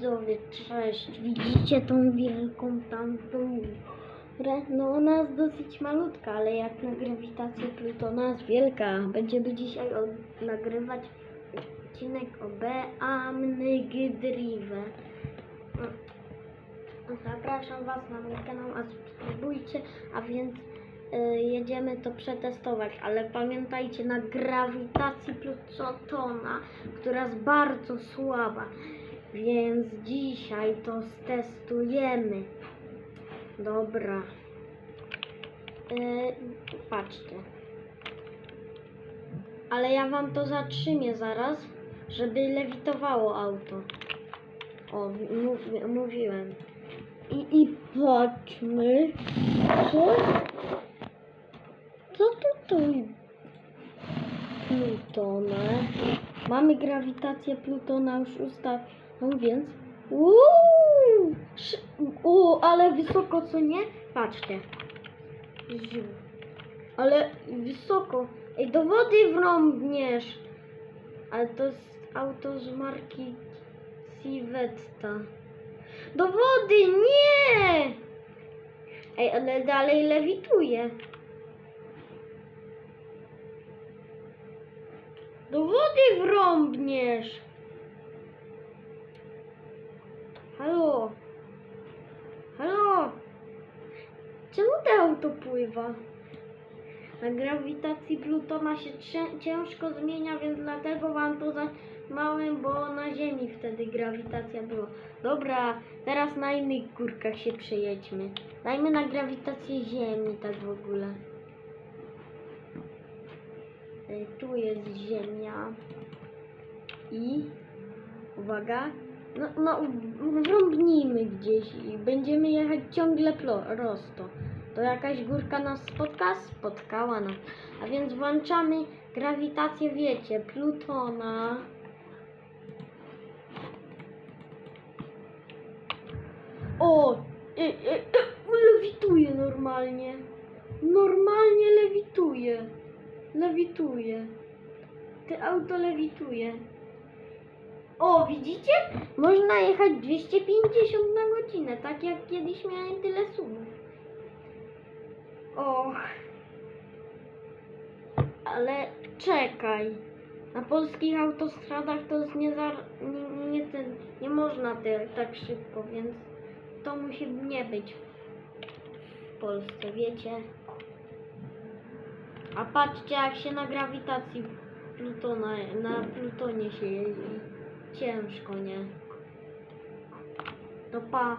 widzowie, cześć. Widzicie tą wielką tamtą górę? No ona jest dosyć malutka, ale jak na grawitację Plutona jest wielka. Będziemy dzisiaj o, nagrywać odcinek o Beamnygdrive. Zapraszam Was na mój kanał, a subskrybujcie, a więc y, jedziemy to przetestować, ale pamiętajcie na grawitacji Plutona, która jest bardzo słaba, więc dzisiaj to stestujemy. Dobra. Y, patrzcie. Ale ja Wam to zatrzymię zaraz, żeby lewitowało auto. O, mów, mówiłem. I, I patrzmy, co, co tutaj Plutona. Mamy grawitację Plutona już ustawioną, więc uuu, ale wysoko, co nie? Patrzcie. Ale wysoko. Ej, do wody wrąbniesz. Ale to jest auto z marki Civetta. Do wody, nie! Ej, ale dalej lewituje. Do wody wrąbniesz. Halo? Halo? Czemu to auto pływa? Na grawitacji Plutona się ciężko zmienia, więc dlatego wam to małem, bo na Ziemi wtedy grawitacja była. Dobra, teraz na innych górkach się przejedźmy. Dajmy na grawitację Ziemi, tak w ogóle. Y, Tu jest Ziemia. I uwaga. No, no wrąbnijmy gdzieś i będziemy jechać ciągle prosto. To jakaś górka nas spotka? Spotkała nas. A więc włączamy grawitację, wiecie, Plutona. O! E, e, e, lewituje normalnie. Normalnie lewituje. Lewituje. Te auto lewituje. O, widzicie? Można jechać 250 na godzinę, tak jak kiedyś miałem tyle słów. Och. Ale czekaj. Na polskich autostradach to jest nie, za, nie, nie, ten, nie można te, tak szybko, więc to musi nie być w Polsce, wiecie? A patrzcie jak się na grawitacji Plutona, na Plutonie się jeździ. Ciężko, nie? To pa.